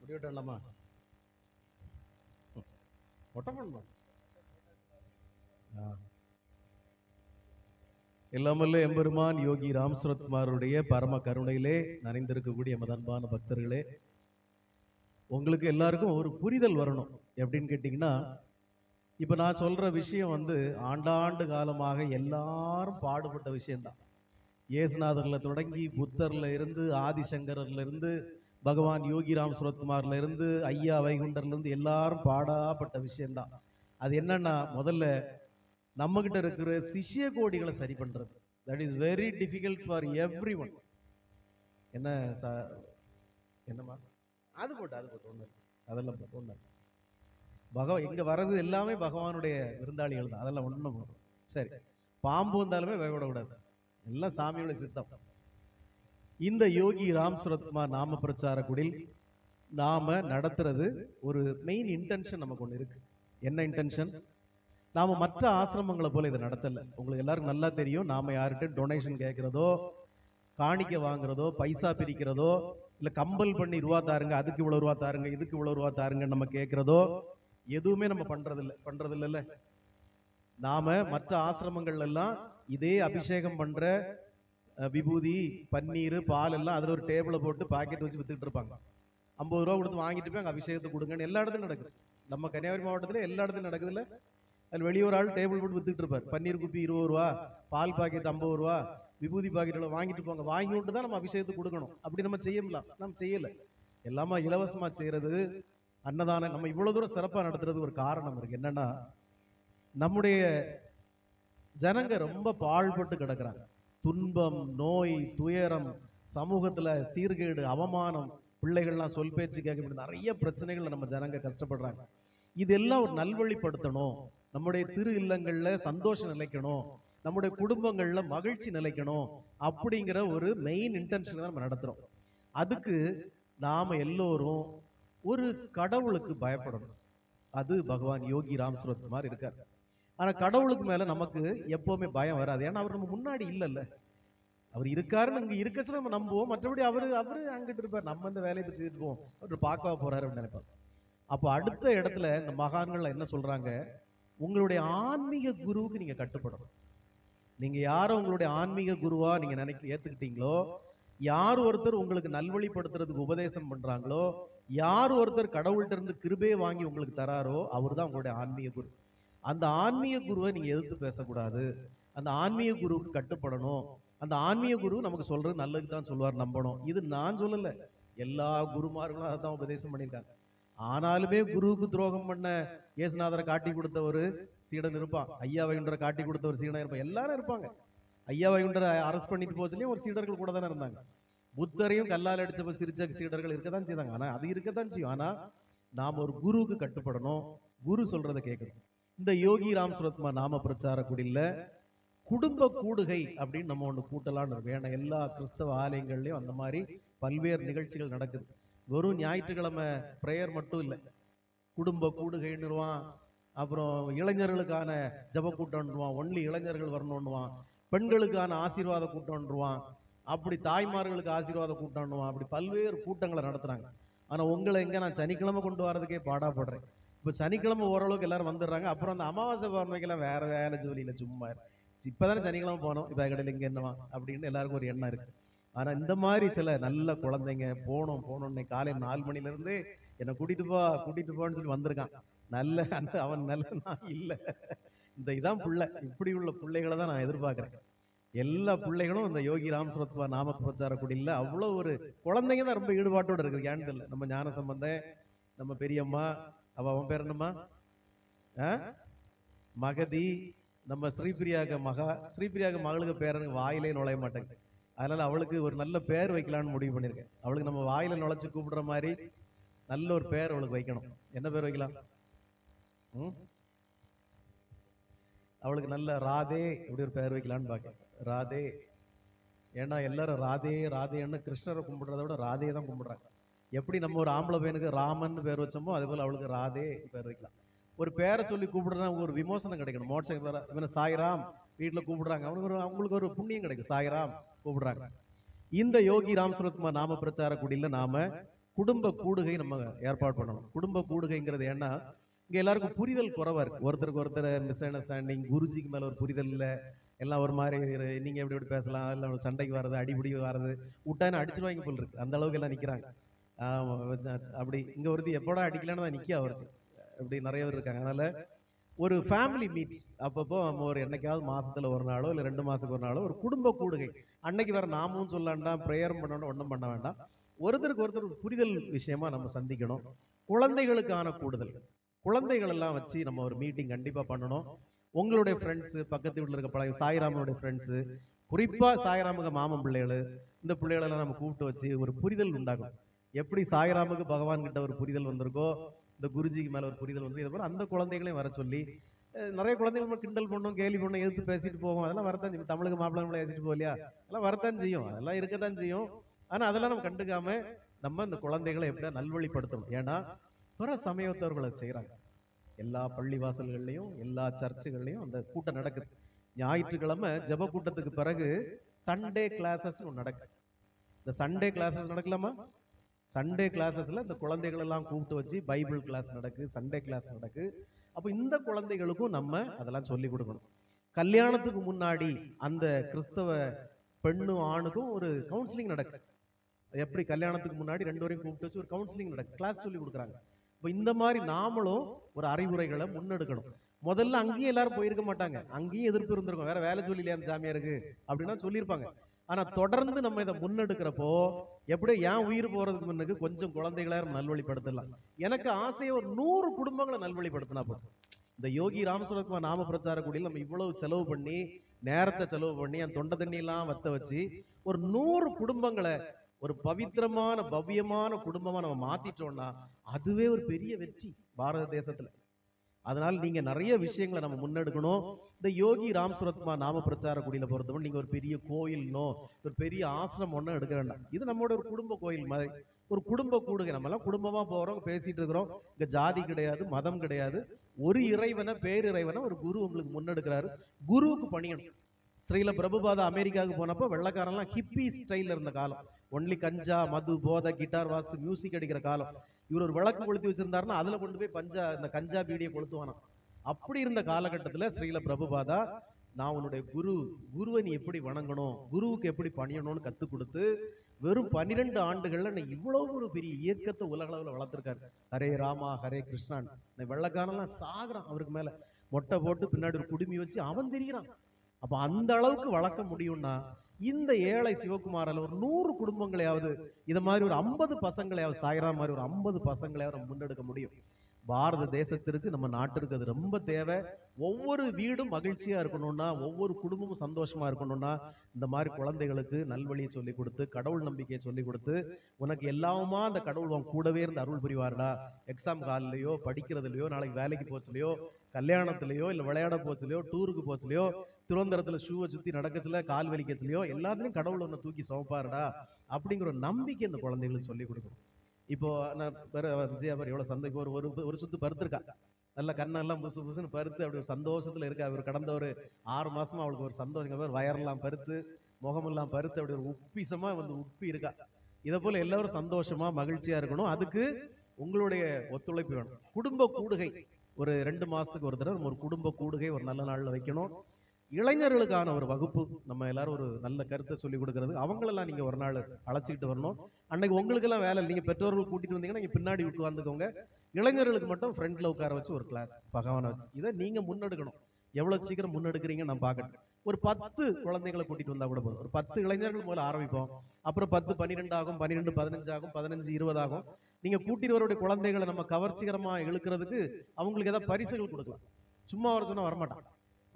முடிவிட்டலாமா? மொட்டை பண்ணுமா எல்லாமல்ல எம்பெருமான் யோகி ராம் சுரத்குமாருடைய பரம கருணையிலே நனைந்திருக்கக்கூடிய மதன்பான பக்தர்களே உங்களுக்கு எல்லாருக்கும் ஒரு புரிதல் வரணும் எப்படின்னு கேட்டிங்கன்னா இப்போ நான் சொல்ற விஷயம் வந்து ஆண்டாண்டு காலமாக எல்லாரும் பாடுபட்ட விஷயம்தான். இயேசுநாதர்ல தொடங்கி புத்தர்ல இருந்து ஆதிசங்கரர்ல இருந்து பகவான் யோகிராம் சுரத்குமார்ல இருந்து ஐயா வைகுண்டர்ல இருந்து எல்லாரும் பாடாப்பட்ட விஷயம்தான். அது என்னன்னா முதல்ல நம்ம கிட்ட இருக்கிற சிஷ்ய கோடிகளை சரி பண்றது. That is very difficult for everyone என்ன சா என்னம்மா? அது போட்டு அது போட்டு ஒன்று அதெல்லாம் போட்டு ஒன்று பகவ இங்க வர்றது எல்லாமே பகவானுடைய விருந்தாளிகள் தான். அதெல்லாம் ஒன்றும் சரி. பாம்பு வந்தாலுமே பயப்படக்கூடாது எல்லாம் சாமியோட சித்தம். இந்த யோகி ராம் சுரத்குமார் நாம பிரச்சார குடில் நாம நடத்துறது ஒரு மெயின் இன்டென்ஷன் நமக்கு ஒன்று இருக்கு. என்ன இன்டென்ஷன் நாம மற்ற ஆசிரமங்களை போல இதை நடத்தல. உங்களுக்கு எல்லாருக்கும் நல்லா தெரியும். நாம யார்கிட்ட டொனேஷன் கேட்கறதோ காணிக்க வாங்குறதோ பைசா பிரிக்கிறதோ இல்ல கம்பல் பண்ணி ரூபா தாருங்க அதுக்கு இவ்வளவு ரூபா தாருங்க இதுக்கு இவ்வளவு ரூபா தாருங்க நம்ம கேட்கறதோ எதுவுமே நம்ம பண்றது இல்ல பண்றது இல்லைல்ல நாம மற்ற ஆசிரமங்கள்ல எல்லாம் இதே அபிஷேகம் பண்ற விபூதி பன்னீர் பால் எல்லாம் அதுல ஒரு டேபிளை போட்டு பாக்கெட் வச்சு வித்துக்கிட்டு இருப்பாங்க. ஐம்பது ரூபா கொடுத்து வாங்கிட்டு போய் அங்க அபிஷேகத்தை கொடுங்கன்னு எல்லா இடத்துலையும் நடக்குது. நம்ம கன்னியாகுமரி மாவட்டத்துல எல்லா இடத்துலையும் நடக்குது அதில் வெளியே ஆள் டேபிள் போட்டு வித்துக்கிட்டு இருப்பார். பன்னீர் குப்பி இருபது ரூபா பால் பாக்கெட் ஐம்பது ரூபா விபூதி பாக்கெட் எல்லாம் வாங்கிட்டு போங்க. வாங்கி விட்டு தான் நம்ம அபிஷேகத்தை கொடுக்கணும். அப்படி நம்ம செய்யலாம் நம்ம செய்யல. எல்லாமே இலவசமா செய்யறது அன்னதானம் நம்ம இவ்வளவு தூரம் சிறப்பா நடத்துறது ஒரு காரணம் இருக்கு. என்னன்னா நம்முடைய ஜனங்க ரொம்ப பாழ்பட்டு கிடக்குறாங்க. துன்பம் நோய் துயரம் சமூகத்துல சீர்கேடு அவமானம் பிள்ளைகள்லாம் சொல் பேச்சு கேட்க நிறைய பிரச்சனைகள் நம்ம ஜனங்க கஷ்டப்படுறாங்க. இதெல்லாம் ஒரு நல்வழிப்படுத்தணும். நம்முடைய திரு இல்லங்கள்ல சந்தோஷம் நிலைக்கணும். நம்முடைய குடும்பங்கள்ல மகிழ்ச்சி நிலைக்கணும் அப்படிங்கிற ஒரு மெயின் இன்டென்ஷன் நம்ம நடத்துறோம். அதுக்கு நாம எல்லோரும் ஒரு கடவுளுக்கு பயப்படணும். அது பகவான் யோகி ராம் மாதிரி இருக்கார். ஆனால் கடவுளுக்கு மேலே நமக்கு எப்போவுமே பயம் வராது. ஏன்னா அவர் நம்ம முன்னாடி இல்லைல்ல. அவர் இருக்காருன்னு அங்கே இருக்க நம்ம நம்புவோம். மற்றபடி அவர் அவர் அங்கிட்டு இருப்பார். நம்ம இந்த வேலையை போய் செய்துட்டு போவோம். அவர் பார்க்கவா போறாரு அப்படின்னு நினைப்பார். அப்போ அடுத்த இடத்துல இந்த மகான்கள் என்ன சொல்றாங்க? உங்களுடைய ஆன்மீக குருவுக்கு நீங்க கட்டுப்படணும். நீங்க யார உங்களுடைய ஆன்மீக குருவா நீங்க நினைக்க ஏத்துக்கிட்டீங்களோ யார் ஒருத்தர் உங்களுக்கு நல்வழிப்படுத்துறதுக்கு உபதேசம் பண்றாங்களோ யார் ஒருத்தர் கடவுள்கிட்ட இருந்து கிருபையை வாங்கி உங்களுக்கு தராரோ அவர் தான் உங்களுடைய ஆன்மீக குரு. அந்த ஆன்மீக குருவை நீங்க எதிர்த்து பேசக்கூடாது. அந்த ஆன்மீக குருவுக்கு கட்டுப்படணும். அந்த ஆன்மீக குரு நமக்கு சொல்றது நல்லதுக்கு தான் சொல்லுவார் நம்பணும். இது நான் சொல்லல. எல்லா குருமார்களும் அதை தான் உபதேசம் பண்ணியிருக்காங்க. ஆனாலுமே குருவுக்கு துரோகம் பண்ண இயேசுநாதரை காட்டி கொடுத்த ஒரு சீடன் இருப்பான். ஐயா வைகுண்டரை காட்டி கொடுத்த ஒரு சீடன் இருப்பான். எல்லாரும் இருப்பாங்க. ஐயா வைகுண்டரை அரெஸ்ட் பண்ணிட்டு போக சொல்லி ஒரு சீடர்கள் கூட தானே இருந்தாங்க. புத்தரையும் கல்லால் அடிச்சப்ப சிரிச்ச சீடர்கள் இருக்க தான் செய்தாங்க. ஆனால் அது இருக்க தான் செய்யும். ஆனால் நாம் ஒரு குருவுக்கு கட்டுப்படணும். குரு சொல்றதை கேட்கணும். இந்த யோகி ராம் சுரத்மா நாம பிரச்சார குடில்ல குடும்ப கூடுகை அப்படின்னு நம்ம ஒன்று கூட்டலான்னு வேணும் எல்லா கிறிஸ்தவ ஆலயங்கள்லயும் அந்த மாதிரி பல்வேறு நிகழ்ச்சிகள் நடக்குது. வெறும் ஞாயிற்றுக்கிழமை பிரேயர் மட்டும் இல்லை. குடும்ப கூடுகைன்னுருவான் அப்புறம் இளைஞர்களுக்கான ஜப கூட்டம்ன்றுவான் ஒன்லி இளைஞர்கள் வரணும்னுவான் பெண்களுக்கான ஆசீர்வாத கூட்டம்ன்றுவான் அப்படி தாய்மார்களுக்கு ஆசீர்வாத கூட்டம்னுவான் அப்படி பல்வேறு கூட்டங்களை நடத்துறாங்க. ஆனா உங்களை எங்க நான் சனிக்கிழமை கொண்டு வரதுக்கே பாடாப்படுறேன் இப்போ சனிக்கிழமை ஓரளவுக்கு எல்லாரும் வந்துடுறாங்க. அப்புறம் அந்த அமாவாசை பௌர்ணமிக்கெல்லாம் வேற வேலை ஜோலியில சும்மா இப்பதானே சனிக்கிழமை போனோம். இப்போ கடையில் இங்க என்னவா அப்படின்னு எல்லாருக்கும் ஒரு எண்ணம் இருக்கு. ஆனா இந்த மாதிரி சில நல்ல குழந்தைங்க போனோம் போனோம்னு காலை நாலு மணில இருந்து என்னை கூட்டிட்டு போ கூட்டிட்டு போன்னு சொல்லி வந்திருக்கான். நல்ல அந்த அவன் நல்ல நான் இல்லை. இந்த இதான் பிள்ளை. இப்படி உள்ள பிள்ளைகளை தான் நான் எதிர்பார்க்குறேன். எல்லா பிள்ளைகளும் இந்த யோகி ராம் நாம பிரச்சார குடியில் அவ்வளோ ஒரு குழந்தைங்க தான் ரொம்ப ஈடுபாட்டோட இருக்குது ஏன்னு தெரியல நம்ம ஞான சம்பந்தம் நம்ம பெரியம்மா அவ அவன் பேர் என்னம்மா? ஆ? மகதி நம்ம ஸ்ரீபிரியாக மகா ஸ்ரீபிரியாக மகளுக்கு பேர் எனக்கு வாயிலே நுழைய மாட்டேங்குது. அதனால அவளுக்கு ஒரு நல்ல பேர் வைக்கலாம்னு முடிவு பண்ணியிருக்கேன். அவளுக்கு நம்ம வாயில நுழைச்சு கூப்பிடுற மாதிரி நல்ல ஒரு பேர் அவளுக்கு வைக்கணும். என்ன பேர் வைக்கலாம்? ம்? அவளுக்கு நல்ல ராதே இப்படி ஒரு பேர் வைக்கலாம்னு பார்க்க ராதே. ஏன்னா எல்லாரும் ராதே ராதேன்னு கிருஷ்ணரை கும்பிடுறத விட ராதே தான் கும்பிடுறாங்க. எப்படி நம்ம ஒரு ஆம்பளை பையனுக்கு ராமன் பேர் வச்சோமோ அதே போல் அவளுக்கு ராதே பேர் வைக்கலாம். ஒரு பேரை சொல்லி கூப்பிடுறா ஒரு விமோசனம் கிடைக்கணும். மோட்சம் இவனை சாய்ராம் வீட்டில் கூப்பிடுறாங்க. அவனுக்கு ஒரு அவங்களுக்கு ஒரு புண்ணியம் கிடைக்கும். சாய்ராம் கூப்பிடுறாங்க. இந்த யோகி ராம் சுரத்குமார் நாம பிரச்சார குடியில் நாம குடும்ப கூடுகை நம்ம ஏற்பாடு பண்ணணும். குடும்ப கூடுகைங்கிறது ஏன்னா இங்கே எல்லாருக்கும் புரிதல் குறைவா இருக்கு. ஒருத்தருக்கு ஒருத்தர் மிஸ் அண்டர்ஸ்டாண்டிங் குருஜிக்கு மேலே ஒரு புரிதல் இல்லை எல்லாம் ஒரு மாதிரி நீங்கள் எப்படி எப்படி பேசலாம் இல்லை சண்டைக்கு வர்றது அடிபிடி வர்றது விட்டான்னு அடிச்சிருவாங்க போல் இருக்கு. அந்த அளவுக்கு எல்லாம் நிற்கிறாங்க அப்படி இங்கே ஒருத்தி எப்போடா அடிக்கலான்னு தான் நிற்க அவருக்கு அப்படி நிறைய பேர் இருக்காங்க. அதனால் ஒரு ஃபேமிலி மீட்ஸ் அப்பப்போ நம்ம ஒரு என்னைக்காவது மாசத்துல ஒரு நாளோ இல்லை ரெண்டு மாதத்துக்கு ஒரு நாளோ ஒரு குடும்ப கூடுகை. அன்னைக்கு வேற நாமும் சொல்ல வேண்டாம் ப்ரேயரும் பண்ணணும் ஒன்றும் பண்ண வேண்டாம். ஒருத்தருக்கு ஒருத்தர் ஒரு புரிதல் விஷயமா நம்ம சந்திக்கணும். குழந்தைகளுக்கான கூடுதல். குழந்தைகள் எல்லாம் வச்சு நம்ம ஒரு மீட்டிங் கண்டிப்பாக பண்ணணும். உங்களுடைய ஃப்ரெண்ட்ஸு பக்கத்து வீட்டில் இருக்க பழைய சாய்ராமனுடைய ஃப்ரெண்ட்ஸு குறிப்பாக சாய்ராமுக மாமன் பிள்ளைகள் இந்த பிள்ளைகளெல்லாம் நம்ம கூப்பிட்டு வச்சு ஒரு புரிதல் உண்டாகும் எப்படி சாய்ராமுக்கு பகவான் கிட்ட ஒரு புரிதல் வந்திருக்கோ இந்த குருஜிக்கு மேல ஒரு புரிதல் வந்து இதை போல அந்த குழந்தைகளையும் வர சொல்லி நிறைய குழந்தைகள் நம்ம கிண்டல் பண்ணோம் கேலி பண்ணோம் எதிர்த்து பேசிட்டு போவோம் அதெல்லாம் வரத்தான் செய்யும். தமிழுக்கு மாப்பிள்ளை நம்மளை பேசிட்டு போகலையா அதெல்லாம் வரத்தான் செய்யும். அதெல்லாம் இருக்கத்தான் செய்யும். ஆனா அதெல்லாம் நம்ம கண்டுக்காம நம்ம இந்த குழந்தைகளை எப்படியா நல்வழிப்படுத்தணும். ஏன்னா பிற சமயத்தவர்களை செய்கிறாங்க எல்லா பள்ளி வாசல்கள்லையும் எல்லா சர்ச்சுகள்லையும் அந்த கூட்டம் நடக்குது. ஞாயிற்றுக்கிழமை ஜெப கூட்டத்துக்கு பிறகு சண்டே கிளாஸஸ் ஒன்று நடக்குது. இந்த சண்டே கிளாஸஸ் நடக்கலாமா? சண்டே கிளாஸஸ்ல இந்த குழந்தைகள் எல்லாம் கூப்பிட்டு வச்சு பைபிள் கிளாஸ் நடக்கு சண்டே கிளாஸ் நடக்கு. அப்போ இந்த குழந்தைகளுக்கும் நம்ம அதெல்லாம் சொல்லி கொடுக்கணும். கல்யாணத்துக்கு முன்னாடி அந்த கிறிஸ்தவ பெண்ணும் ஆணுக்கும் ஒரு கவுன்சிலிங் நடக்கு. எப்படி கல்யாணத்துக்கு முன்னாடி ரெண்டு வரையும் கூப்பிட்டு வச்சு ஒரு கவுன்சிலிங் நடக்கு. கிளாஸ் சொல்லி கொடுக்குறாங்க. இப்போ இந்த மாதிரி நாமளும் ஒரு அறிவுரைகளை முன்னெடுக்கணும். முதல்ல அங்கேயும் எல்லாரும் போயிருக்க மாட்டாங்க. அங்கேயும் எதிர்ப்பு இருந்திருக்கும். வேற வேலை சொல்லலையா அந்த சாமியாருக்கு? அப்படின்னா சொல்லியிருப்பாங்க. ஆனா தொடர்ந்து நம்ம இதை முன்னெடுக்கிறப்போ எப்படியோ ஏன் உயிர் போறதுக்கு முன்னுக்கு கொஞ்சம் குழந்தைகளை நல்வழிப்படுத்தலாம். எனக்கு ஆசையை ஒரு நூறு குடும்பங்களை நல்வழிப்படுத்தினா போதும். இந்த யோகி ராமசுரத்குமார் நாம பிரச்சார கூடியில் நம்ம இவ்வளவு செலவு பண்ணி நேரத்தை செலவு பண்ணி அந்த தொண்டை தண்ணி எல்லாம் வத்த வச்சு ஒரு நூறு குடும்பங்களை ஒரு பவித்திரமான பவ்யமான குடும்பமா நம்ம மாத்திட்டோம்னா அதுவே ஒரு பெரிய வெற்றி பாரத தேசத்துல. அதனால நீங்க நிறைய விஷயங்களை நம்ம முன்னெடுக்கணும். இந்த யோகி ராம் சுரத்மா நாம பிரச்சார குடியில பொறுத்தவரை நீங்க ஒரு பெரிய கோயில்னோ ஒரு பெரிய ஆசிரம் ஒன்றும் எடுக்க வேண்டாம். இது நம்மளோட ஒரு குடும்ப கோயில் மாதிரி. ஒரு குடும்ப கூடுகை. நம்ம எல்லாம் குடும்பமா போறோம் பேசிட்டு இருக்கிறோம். இங்க ஜாதி கிடையாது மதம் கிடையாது. ஒரு இறைவனை பேரிறைவனை ஒரு குரு உங்களுக்கு முன்னெடுக்கிறாரு. குருவுக்கு பணியணும். ஸ்ரீல பிரபுபாதா அமெரிக்காவுக்கு போனப்போ வெள்ளக்காரன்லாம் ஹிப்பி ஸ்டைலில் இருந்த காலம். ஒன்லி கஞ்சா மது போதை கிட்டார் வாஸ்து மியூசிக் அடிக்கிற காலம். இவர் ஒரு விளக்கு கொளுத்தி வச்சிருந்தாருன்னா அதுல கொண்டு போய் பஞ்சா இந்த கஞ்சா பீடியை கொளுத்துவானாம் அப்படி இருந்த காலகட்டத்துல ஸ்ரீல பிரபுபாதா நான் உன்னுடைய குரு குருவை நீ எப்படி வணங்கணும் குருவுக்கு எப்படி பணியணும்னு கத்துக் கொடுத்து வெறும் பன்னிரெண்டு ஆண்டுகள்ல நான் இவ்வளவு ஒரு பெரிய இயக்கத்தை உலக அளவில் வளர்த்துருக்காரு. ஹரே ராமா ஹரே கிருஷ்ணான். இந்த வெள்ளக்காரன்லாம் சாகுறான் அவருக்கு மேல. மொட்டை போட்டு பின்னாடி ஒரு குடுமி வச்சு அவன் திரிகிறான் அப்ப அந்த அளவுக்கு வளர்க்க முடியும்னா இந்த ஏழை சிவகுமாரால ஒரு நூறு குடும்பங்களையாவது இதை மாதிரி ஒரு ஐம்பது பசங்களையாவது சாயிரா மாதிரி ஒரு ஐம்பது பசங்களையாவது நம்ம முன்னெடுக்க முடியும். பாரத தேசத்திற்கு நம்ம நாட்டிற்கு அது ரொம்ப தேவை. ஒவ்வொரு வீடும் மகிழ்ச்சியா இருக்கணும்னா ஒவ்வொரு குடும்பமும் சந்தோஷமா இருக்கணும்னா இந்த மாதிரி குழந்தைகளுக்கு நல்வழியை சொல்லி கொடுத்து கடவுள் நம்பிக்கையை சொல்லி கொடுத்து உனக்கு எல்லாமா அந்த கடவுள் உன் கூடவே இருந்து அருள் புரிவாருடா. எக்ஸாம் காலிலையோ படிக்கிறதுலையோ நாளைக்கு வேலைக்கு போச்சுலையோ கல்யாணத்துலையோ இல்லை விளையாட போச்சுலையோ டூருக்கு போச்சுலையோ திருவந்தரத்தில் ஷூவை சுற்றி நடக்கச்சுல கால் வலிக்கச்சுலையோ எல்லாத்துலையும் கடவுள் ஒன்று தூக்கி சுமப்பாருடா அப்படிங்கிற ஒரு நம்பிக்கை இந்த குழந்தைகளுக்கு சொல்லி கொடுக்கணும். இப்போ நான் வேற விஜயா பாரு எவ்வளவு சந்தைக்கு ஒரு ஒரு ஒரு சுத்து பருத்திருக்கா. நல்ல கண்ணெல்லாம் புசு புசுன்னு பருத்து அப்படி ஒரு சந்தோஷத்தில் இருக்கா. அவர் கடந்த ஒரு ஆறு மாசமா அவளுக்கு ஒரு சந்தோஷம். பேர் வயரெல்லாம் பருத்து முகமெல்லாம் பருத்து அப்படி ஒரு உப்பிசமா வந்து உப்பி இருக்கா. இதை போல எல்லாரும் சந்தோஷமா மகிழ்ச்சியா இருக்கணும். அதுக்கு உங்களுடைய ஒத்துழைப்பு வேணும். குடும்ப கூடுகை ஒரு ரெண்டு மாசத்துக்கு ஒரு தடவை ஒரு குடும்ப கூடுகை ஒரு நல்ல நாளில் வைக்கணும். இளைஞர்களுக்கான ஒரு வகுப்பு நம்ம எல்லாரும் ஒரு நல்ல கருத்தை சொல்லி கொடுக்கறது. அவங்களெல்லாம் நீங்க ஒரு நாள் அழைச்சிக்கிட்டு வரணும். அன்னைக்கு உங்களுக்கெல்லாம் வேலை நீங்கள் நீங்க பெற்றோர்கள் கூட்டிட்டு வந்தீங்கன்னா நீங்க பின்னாடி உட்காந்துக்கோங்க இளைஞர்களுக்கு மட்டும் ஃப்ரெண்டில் உட்கார வச்சு ஒரு கிளாஸ் பகவானை வச்சு. இதை நீங்க முன்னெடுக்கணும். எவ்வளவு சீக்கிரம் முன்னெடுக்கிறீங்க நான் பார்க்கணும் ஒரு பத்து குழந்தைகளை கூட்டிட்டு வந்தா கூட போதும். ஒரு பத்து இளைஞர்கள் முதல்ல ஆரம்பிப்போம். அப்புறம் பத்து பன்னிரெண்டு ஆகும் பன்னிரெண்டு பதினஞ்சு ஆகும் பதினஞ்சு இருபது ஆகும். நீங்க கூட்டிட்டு வரக்கூடிய குழந்தைகளை நம்ம கவர்ச்சிகரமா இழுக்கிறதுக்கு அவங்களுக்கு ஏதாவது பரிசுகள் கொடுக்கலாம். சும்மா வர சொன்னா வரமாட்டான்.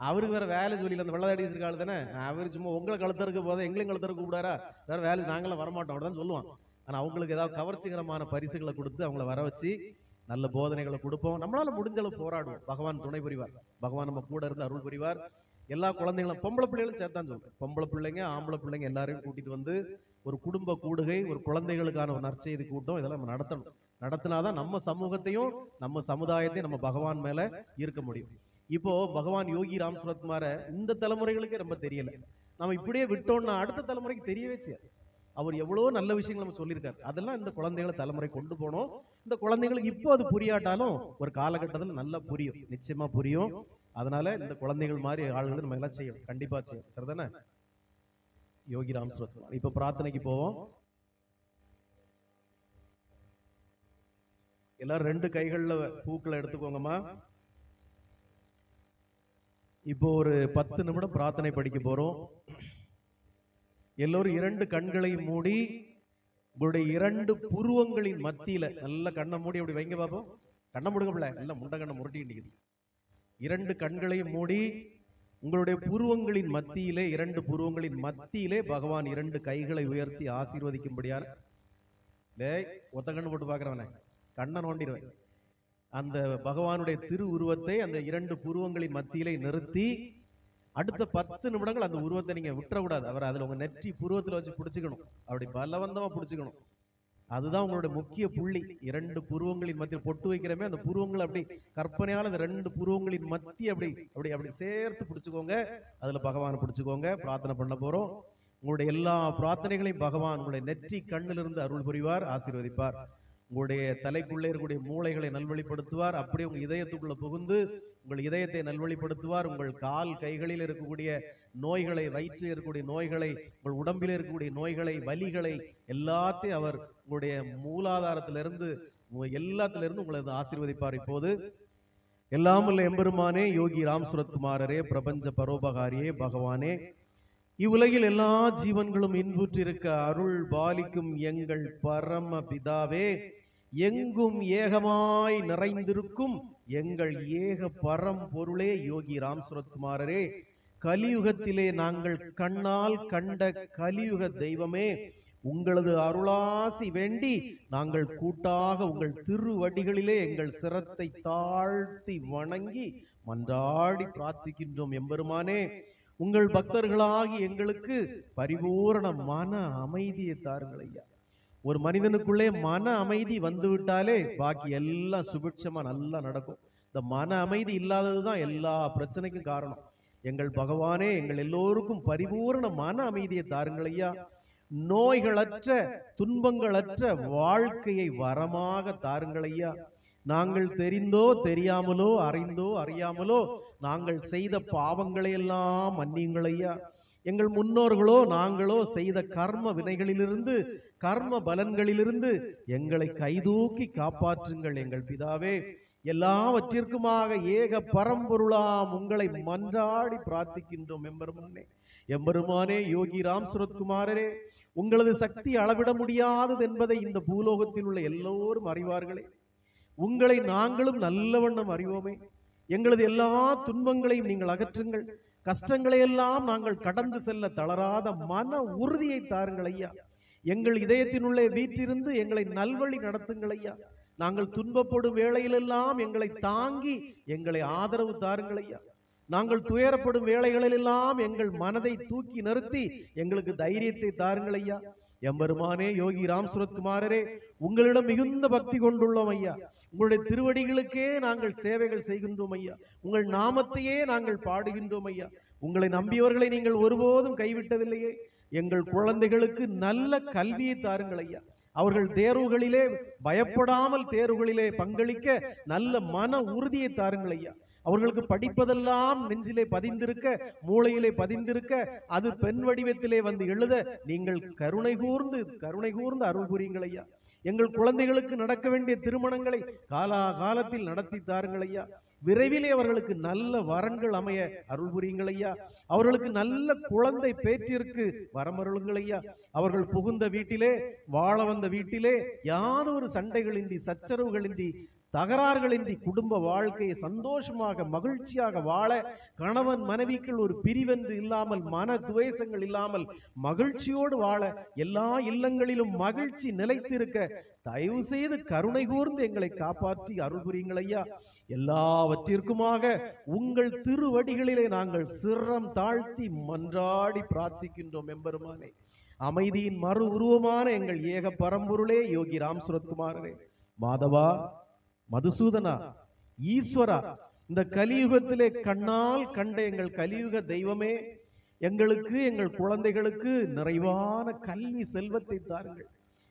அவருக்கு வேற வேலை சொல்லியில் அந்த வெள்ளதாடி இருக்காள் தானே? அவர் சும்மா உங்களை கழுத்தருக்கு போதே எங்களையும் கழுத்தருக்கு கூப்பிடாரா? வேற வேலை நாங்களும் வரமாட்டோம் தான் சொல்லுவான். ஆனால் அவங்களுக்கு ஏதாவது கவர்ச்சிகரமான பரிசுகளை கொடுத்து அவங்கள வர வச்சு நல்ல போதனைகளை கொடுப்போம். நம்மளால முடிஞ்ச அளவு போராடுவோம். பகவான் துணை புரிவார். பகவான் நம்ம கூட இருந்து அருள் புரிவார். எல்லா குழந்தைங்களும் பொம்பளை பிள்ளைகளும் சேர்த்தான் சொல்றேன். பொம்பளை பிள்ளைங்க ஆம்பளை பிள்ளைங்க எல்லாரையும் கூட்டிட்டு வந்து ஒரு குடும்ப கூடுகை ஒரு குழந்தைகளுக்கான ஒரு நற்செய்தி கூட்டம் இதெல்லாம் நம்ம நடத்தணும். நடத்தினாதான் நம்ம சமூகத்தையும் நம்ம சமுதாயத்தையும் நம்ம பகவான் மேல ஈர்க்க முடியும். இப்போ பகவான் யோகி ராம் சுரத்குமார இந்த தலைமுறைகளுக்கே ரொம்ப தெரியல. நம்ம இப்படியே விட்டோம்னா அடுத்த தலைமுறைக்கு தெரியவே செய்யாது. அவர் எவ்வளோ நல்ல விஷயங்கள் நம்ம சொல்லியிருக்காரு. அதெல்லாம் இந்த குழந்தைகளை தலைமுறை கொண்டு போனோம். இந்த குழந்தைங்களுக்கு இப்போ அது புரியாட்டாலும் ஒரு காலகட்டத்தில் நல்லா புரியும். நிச்சயமா புரியும். அதனால இந்த குழந்தைகள் மாதிரி ஆளுங்களை நம்ம எல்லாம் செய்யணும். கண்டிப்பா செய்யும் சரிதானே? யோகி ராம் சுரத்குமார் இப்போ பிரார்த்தனைக்கு போவோம். எல்லாரும் ரெண்டு கைகளில் பூக்களை எடுத்துக்கோங்கம்மா. இப்போ ஒரு பத்து நிமிடம் பிரார்த்தனை படிக்க போறோம். எல்லோரும் இரண்டு கண்களை மூடி உங்களுடைய இரண்டு புருவங்களின் மத்தியில நல்ல கண்ணை மூடி அப்படி வைங்க பாப்போம். கண்ணை முடுக்கப்பல நல்ல முண்டை கண்ணை முரட்டிக்கிட்டு இரண்டு கண்களையும் மூடி உங்களுடைய புருவங்களின் மத்தியிலே இரண்டு புருவங்களின் மத்தியிலே பகவான் இரண்டு கைகளை உயர்த்தி ஆசீர்வதிக்கும்படியான டேய் ஒத்த கண்ணு போட்டு பார்க்கறவனே கண்ணை நோண்டிடுவேன். அந்த பகவானுடைய திரு உருவத்தை அந்த இரண்டு புருவங்களின் மத்தியிலே நிறுத்தி அடுத்த பத்து நிமிடங்கள் அந்த உருவத்தை நீங்க விட்டுறக்கூடாது. அவர் அதுல உங்க நெற்றி புருவத்துல வச்சு பிடிச்சிக்கணும். அப்படி பலவந்தமா பிடிச்சிக்கணும். அதுதான் உங்களுடைய முக்கிய புள்ளி. இரண்டு புருவங்களின் மத்தியில் பொட்டு வைக்கிறமே அந்த புருவங்களை அப்படி கற்பனையால அந்த ரெண்டு புருவங்களின் மத்திய அப்படி அப்படி அப்படி சேர்த்து பிடிச்சுக்கோங்க. அதுல பகவானை பிடிச்சுக்கோங்க. பிரார்த்தனை பண்ண போறோம். உங்களுடைய எல்லா பிரார்த்தனைகளையும் பகவான் உங்களுடைய நெற்றி கண்ணிலிருந்து அருள் புரிவார் ஆசீர்வதிப்பார். உங்களுடைய தலைக்குள்ளே இருக்கக்கூடிய மூளைகளை நல்வழிப்படுத்துவார். அப்படியே உங்கள் இதயத்துக்குள்ள புகுந்து உங்கள் இதயத்தை நல்வழிப்படுத்துவார். உங்கள் கால் கைகளில் இருக்கக்கூடிய நோய்களை வயிற்றில் இருக்கக்கூடிய நோய்களை உங்கள் உடம்பில் இருக்கக்கூடிய நோய்களை வலிகளை எல்லாத்தையும் அவர் உங்களுடைய மூலாதாரத்திலிருந்து எல்லாத்திலிருந்து உங்களை ஆசீர்வதிப்பார். இப்போது எல்லாமல்ல எம்பெருமானே யோகி ராம் சுரத்குமாரரே பிரபஞ்ச பரோபகாரியே பகவானே. இவ்வுலகில் எல்லா ஜீவன்களும் இன்புற்றிருக்க அருள் பாலிக்கும் எங்கள் பரம பிதாவே எங்கும் ஏகமாய் நிறைந்திருக்கும் எங்கள் ஏக பரம்பொருளே யோகி ராம் சுரத்குமாரரே கலியுகத்திலே நாங்கள் கண்ணால் கண்ட கலியுக தெய்வமே உங்களது அருளாசி வேண்டி நாங்கள் கூட்டாக உங்கள் திருவடிகளிலே எங்கள் சிரத்தை தாழ்த்தி வணங்கி மன்றாடி பிரார்த்திக்கின்றோம் எம்பெருமானே. உங்கள் பக்தர்களாகி எங்களுக்கு பரிபூரண மன அமைதியை தாருங்கள் ஐயா. ஒரு மனிதனுக்குள்ளே மன அமைதி வந்து விட்டாலே பாக்கி எல்லாம் சுபிட்சமா நல்லா நடக்கும். இந்த மன அமைதி இல்லாததுதான் எல்லா பிரச்சனைக்கும் காரணம். எங்கள் பகவானே எங்கள் எல்லோருக்கும் பரிபூரண மன அமைதியை தாருங்கள் ஐயா. நோய்களற்ற துன்பங்களற்ற வாழ்க்கையை வரமாக தாருங்கள் ஐயா. நாங்கள் தெரிந்தோ தெரியாமலோ அறிந்தோ அறியாமலோ நாங்கள் செய்த பாவங்களை எல்லாம் மன்னியுங்கள் ஐயா. எங்கள் முன்னோர்களோ நாங்களோ செய்த கர்ம வினைகளிலிருந்து கர்ம பலன்களிலிருந்து எங்களை கைதூக்கி காப்பாற்றுங்கள் எங்கள் பிதாவே. எல்லாவற்றிற்குமாக ஏக பரம்பொருளாம் உங்களை மன்றாடி பிரார்த்திக்கின்றோம் எம்பெருமானே. எம்பெருமானே யோகி ராம் சுரத்குமாரரே உங்களது சக்தி அளவிட முடியாதது என்பதை இந்த பூலோகத்தில் உள்ள எல்லோரும் அறிவார்களே. உங்களை நாங்களும் நல்லவண்ணம் அறிவோமே. எங்களது எல்லா துன்பங்களையும் நீங்கள் அகற்றுங்கள். கஷ்டங்களை எல்லாம் நாங்கள் கடந்து செல்ல தளராத மன உறுதியை தாருங்கள் ஐயா. எங்கள் இதயத்தினுள்ளே வீற்றிருந்து எங்களை நல்வழி நடத்துங்கள் ஐயா. நாங்கள் துன்பப்படும் வேளையிலெல்லாம் எங்களை தாங்கி எங்களை ஆதரவு தாருங்கள் ஐயா. நாங்கள் துயரப்படும் வேளைகளிலெல்லாம் எங்கள் மனதை தூக்கி நிறுத்தி எங்களுக்கு தைரியத்தை தாருங்கள் ஐயா. எம்பெருமானே யோகி ராம் சுரத்குமாரரே உங்களிடம் மிகுந்த பக்தி கொண்டுள்ளோம் ஐயா. உங்களுடைய திருவடிகளுக்கே நாங்கள் சேவைகள் செய்கின்றோம் ஐயா. உங்கள் நாமத்தையே நாங்கள் பாடுகின்றோம் ஐயா. உங்களை நம்பியவர்களை நீங்கள் ஒருபோதும் கைவிட்டதில்லையே. எங்கள் குழந்தைகளுக்கு நல்ல கல்வியை தாருங்கள் ஐயா. அவர்கள் தேர்வுகளிலே பயப்படாமல் தேர்வுகளிலே பங்களிக்க நல்ல மன உறுதியை தாருங்கள் ஐயா. அவர்களுக்கு படிப்பதெல்லாம் நெஞ்சிலே பதிந்திருக்க மூளையிலே பதிந்திருக்க அது பெண் வடிவத்திலே வந்து எழுத நீங்கள் கருணை கூர்ந்து கருணை கூர்ந்து அருள் புரியுங்கள் ஐயா. எங்கள் குழந்தைகளுக்கு நடக்க வேண்டிய திருமணங்களை காலா காலத்தில் நடத்தி தாருங்கள் ஐயா. விரைவிலே அவர்களுக்கு நல்ல வரன்கள் அமைய அருள் புரியுங்கள் ஐயா. அவர்களுக்கு நல்ல குழந்தை பேற்றிற்கு வரமருளுங்கள் ஐயா. அவர்கள் புகுந்த வீட்டிலே வாழ வந்த வீட்டிலே யாதொரு சண்டைகளின்றி சச்சரவுகளின்றி தகராறுகளின்றி குடும்ப வாழ்க்கையை சந்தோஷமாக மகிழ்ச்சியாக வாழ கணவன் மனைவிக்குள் ஒரு பிரிவென்று இல்லாமல் மன துவேசங்கள் இல்லாமல் மகிழ்ச்சியோடு வாழ எல்லா இல்லங்களிலும் மகிழ்ச்சி நிலைத்திருக்க தயவு செய்து கருணை கூர்ந்து எங்களை காப்பாற்றி அருள் புரியுங்கள் ஐயா. எல்லாவற்றிற்குமாக உங்கள் திருவடிகளிலே நாங்கள் சிரம் தாழ்த்தி மன்றாடி பிரார்த்திக்கின்றோம் எம்பெருமானே. அமைதியின் மறு உருவமான எங்கள் ஏக பரம்பொருளே யோகி ராம் சுரத்குமாரரே மாதவா மதுசூதனா ஈஸ்வரா இந்த கலியுகத்திலே கண்ணால் கண்ட எங்கள் கலியுக தெய்வமே எங்களுக்கு எங்கள் குழந்தைகளுக்கு நிறைவான கல்வி செல்வத்தை தாருங்கள்.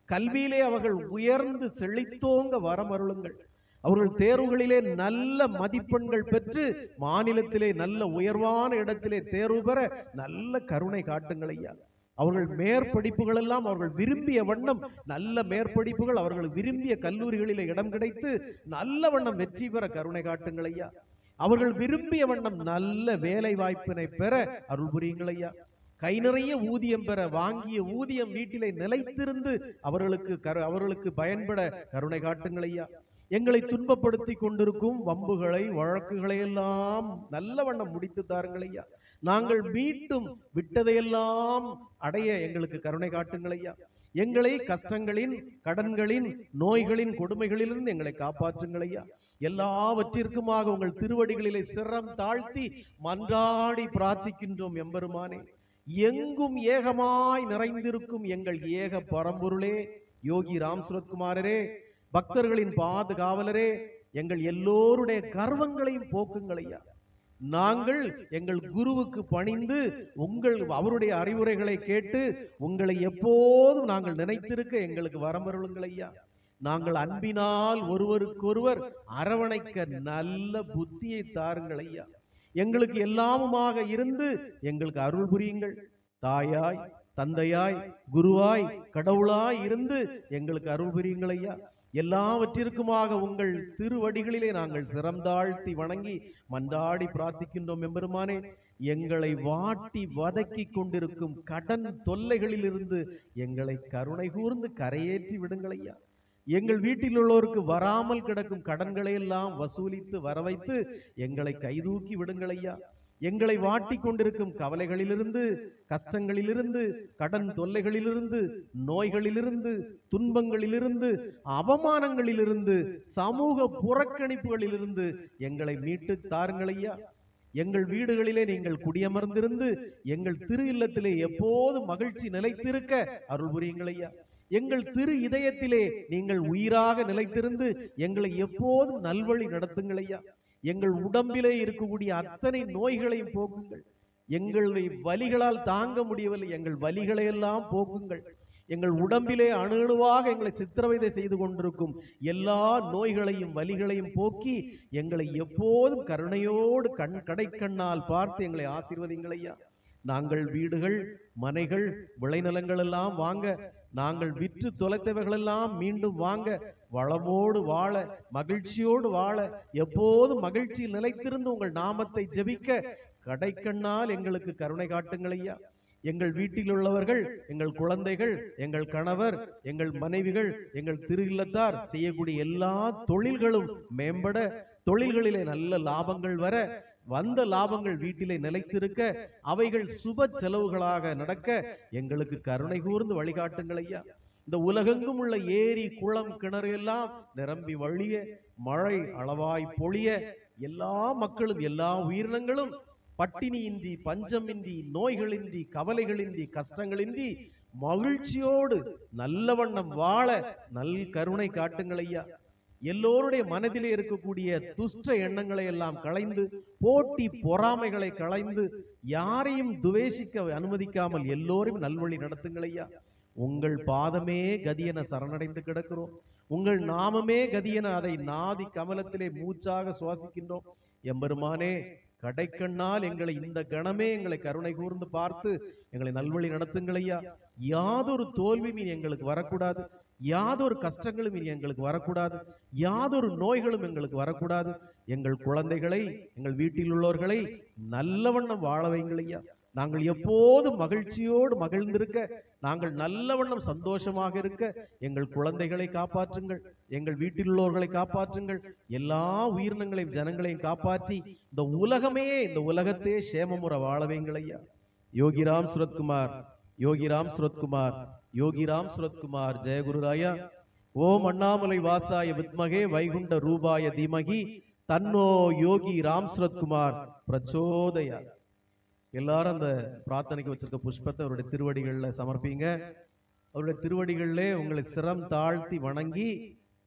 கல்வியிலே அவர்கள் உயர்ந்து செழித்தோங்க வரமருளுங்கள். அவர்கள் தேர்வுகளிலே நல்ல மதிப்பெண்கள் பெற்று மாநிலத்திலே நல்ல உயர்வான இடத்திலே தேர்வு பெற நல்ல கருணை காட்டுங்கள் ஐயா. அவர்கள் மேற்படிப்புகள் எல்லாம் அவர்கள் விரும்பிய வண்ணம் நல்ல மேற்படிப்புகள் அவர்கள் விரும்பிய கல்லூரிகளில் இடம் கிடைத்து நல்ல வண்ணம் வெற்றி பெற கருணை காட்டுங்கள் ஐயா. அவர்கள் விரும்பிய வண்ணம் நல்ல வேலை வாய்ப்பினை பெற அருள் புரியுங்கள் ஐயா. கை நிறைய ஊதியம் பெற வாங்கிய ஊதியம் வீட்டிலே நிலைத்திருந்து அவர்களுக்கு கரு அவர்களுக்கு பயன்பட கருணை காட்டுங்கள் ஐயா. எங்களை துன்பப்படுத்தி கொண்டிருக்கும் வம்புகளை வழக்குகளை எல்லாம் நல்ல வண்ணம் முடித்து தாருங்கள் ஐயா. நாங்கள் மீண்டும் விட்டதையெல்லாம் அடைய எங்களுக்கு கருணை காட்டுங்கள் ஐயா. எங்களை கஷ்டங்களின் கடன்களின் நோய்களின் கொடுமைகளிலிருந்து எங்களை காப்பாற்றுங்கள் ஐயா. எல்லாவற்றிற்குமாக உங்கள் திருவடிகளிலே சிரம் தாழ்த்தி மன்றாடி பிரார்த்திக்கின்றோம் எம்பெருமானே. எங்கும் ஏகமாய் நிறைந்திருக்கும் எங்கள் ஏக பரம்பொருளே யோகி ராம் சுரத்குமாரரே பக்தர்களின் பாதுகாவலரே எங்கள் எல்லோருடைய கர்வங்களையும் போக்குங்கள் ஐயா. நாங்கள் எங்கள் குருவுக்கு பணிந்து உங்கள் அவருடைய அறிவுரைகளை கேட்டு உங்களை எப்போதும் நாங்கள் நினைத்திருக்க எங்களுக்கு வரமருளுங்கள் ஐயா. நாங்கள் அன்பினால் ஒருவருக்கொருவர் அரவணைக்க நல்ல புத்தியை தாருங்கள் ஐயா. எங்களுக்கு எல்லாமுமாக இருந்து எங்களுக்கு அருள் புரியுங்கள். தாயாய் தந்தையாய் குருவாய் கடவுளாய் இருந்து எங்களுக்கு அருள் புரியுங்கள் ஐயா. எல்லாவற்றிற்குமாக உங்கள் திருவடிகளிலே நாங்கள் சிறந்தாழ்த்தி வணங்கி மன்றாடி பிரார்த்திக்கின்றோம் எம்பெருமானே. எங்களை வாட்டி வதக்கி கொண்டிருக்கும் கடன் தொல்லைகளிலிருந்து எங்களை கருணை கூர்ந்து கரையேற்றி விடுங்களையா எங்கள் வீட்டில் உள்ளோருக்கு வராமல் கிடக்கும் கடன்களை எல்லாம் வசூலித்து வரவைத்து எங்களை கைதூக்கி விடுங்களையா எங்களை வாட்டி கொண்டிருக்கும் கவலைகளிலிருந்து கஷ்டங்களிலிருந்து கடன் தொல்லைகளிலிருந்து நோய்களிலிருந்து துன்பங்களிலிருந்து அவமானங்களிலிருந்து சமூக புறக்கணிப்புகளிலிருந்து எங்களை மீட்டு தாருங்கள் ஐயா. எங்கள் வீடுகளிலே நீங்கள் குடியமர்ந்திருந்து எங்கள் திரு இல்லத்திலே எப்போது மகிழ்ச்சி நிலைத்திருக்க அருள் புரியுங்கள் ஐயா. எங்கள் திரு இதயத்திலே நீங்கள் உயிராக நிலைத்திருந்து எங்களை எப்போதும் நல்வழி நடத்துங்கள் ஐயா. எங்கள் உடம்பிலே இருக்கக்கூடிய அத்தனை நோய்களையும் போக்குங்கள். எங்களை வலிகளால் தாங்க முடியவில்லை. எங்கள் வலிகளை எல்லாம் போக்குங்கள். எங்கள் உடம்பிலே அணு அணுவாக எங்களை சித்திரவதை செய்து கொண்டிருக்கும் எல்லா நோய்களையும் வலிகளையும் போக்கி எங்களை எப்போதும் கருணையோடு கண் கடைக்கண்ணால் பார்த்து எங்களை ஆசீர்வதிங்கள் ஐயா. நாங்கள் வீடுகள் மனைகள் விளைநிலங்கள் எல்லாம் வாங்க. நாங்கள் விற்று தொலைத்தவைகளெல்லாம் மீண்டும் வாங்க. வளமோடு வாழ மகிழ்ச்சியோடு வாழ எப்போதும் மகிழ்ச்சியில் நிலைத்திருந்து உங்கள் நாமத்தை ஜெபிக்க கடைக்கண்ணால் எங்களுக்கு கருணை காட்டுங்கள் ஐயா. எங்கள் வீட்டில் உள்ளவர்கள் எங்கள் குழந்தைகள் எங்கள் கணவர் எங்கள் மனைவிகள் எங்கள் திரு இல்லத்தார் செய்யக்கூடிய எல்லா தொழில்களும் மேம்பட தொழில்களிலே நல்ல லாபங்கள் வர வந்த லாபங்கள் வீட்டிலே நிலைத்திருக்க அவைகள் சுப செலவுகளாக நடக்க எங்களுக்கு கருணை கூர்ந்து வழிகாட்டுங்கள் ஐயா. இந்த உலகெங்கும் உள்ள ஏரி குளம் கிணறு எல்லாம் நிரம்பி வழிய மழை அளவாய் பொழிய எல்லா மக்களும் எல்லா உயிரினங்களும் பட்டினியின்றி பஞ்சமின்றி நோய்களின்றி கவலைகளின்றி கஷ்டங்களின்றி மகிழ்ச்சியோடு நல்ல வண்ணம் வாழ நல் கருணை காட்டுங்கள் ஐயா. எல்லோருடைய மனதிலே இருக்கக்கூடிய துஷ்ட எண்ணங்களை எல்லாம் களைந்து போட்டி பொறாமைகளை களைந்து யாரையும் துவேஷிக்க அனுமதிக்காமல் எல்லோரையும் நல்வழி நடத்துங்கள் ஐயா. உங்கள் பாதமே கதியென சரணடைந்து கிடக்கிறோம். உங்கள் நாமமே கதியென அதை நாதி கமலத்திலே மூச்சாக சுவாசிக்கின்றோம். எம்பெருமானே கடைக்கண்ணால் எங்களை இந்த கணமே எங்களை கருணை கூர்ந்து பார்த்து எங்களை நல்வழி நடத்துங்கள் ஐயா யாதொரு தோல்வியும் இனி எங்களுக்கு வரக்கூடாது. யாதொரு கஷ்டங்களும் இனி எங்களுக்கு வரக்கூடாது. யாதொரு நோய்களும் எங்களுக்கு வரக்கூடாது. எங்கள் குழந்தைகளை எங்கள் வீட்டில் உள்ளவர்களை நல்ல வண்ணம் வாழ வைங்கள் ஐயா நாங்கள் எப்போதும் மகிழ்ச்சியோடு மகிழ்ந்திருக்க நாங்கள் நல்ல வண்ணம் சந்தோஷமாக இருக்க எங்கள் குழந்தைகளை காப்பாற்றுங்கள் எங்கள் வீட்டில் உள்ளவர்களை காப்பாற்றுங்கள் எல்லா உயிரினங்களையும் ஜனங்களையும் காப்பாற்றி இந்த உலகமே இந்த உலகத்தையே சேமமுற வாழ ஐயா யோகிராம் சுரத்குமார் யோகிராம் சுரத்குமார் யோகிராம் சுரத்குமார் ஜெயகுருராயா. ஓம் அண்ணாமலை வாசாய வித்மகே வைகுண்ட ரூபாய தீமகி தன்னோ யோகி ராம் சுரத்குமார் பிரச்சோதயா. எல்லாரும் அந்த பிரார்த்தனைக்கு வச்சிருக்க புஷ்பத்தை அவருடைய திருவடிகளில் சமர்ப்பிங்க. அவருடைய திருவடிகளிலே உங்களை சிரம் தாழ்த்தி வணங்கி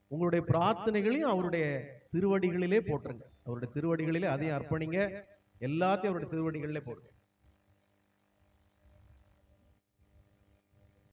உங்களுடைய பிரார்த்தனைகளையும் அவருடைய திருவடிகளிலே போட்டுருங்க அவருடைய திருவடிகளிலே அதையும் அர்ப்பணிங்க. எல்லாத்தையும் அவருடைய திருவடிகளிலே போட்டுருங்க.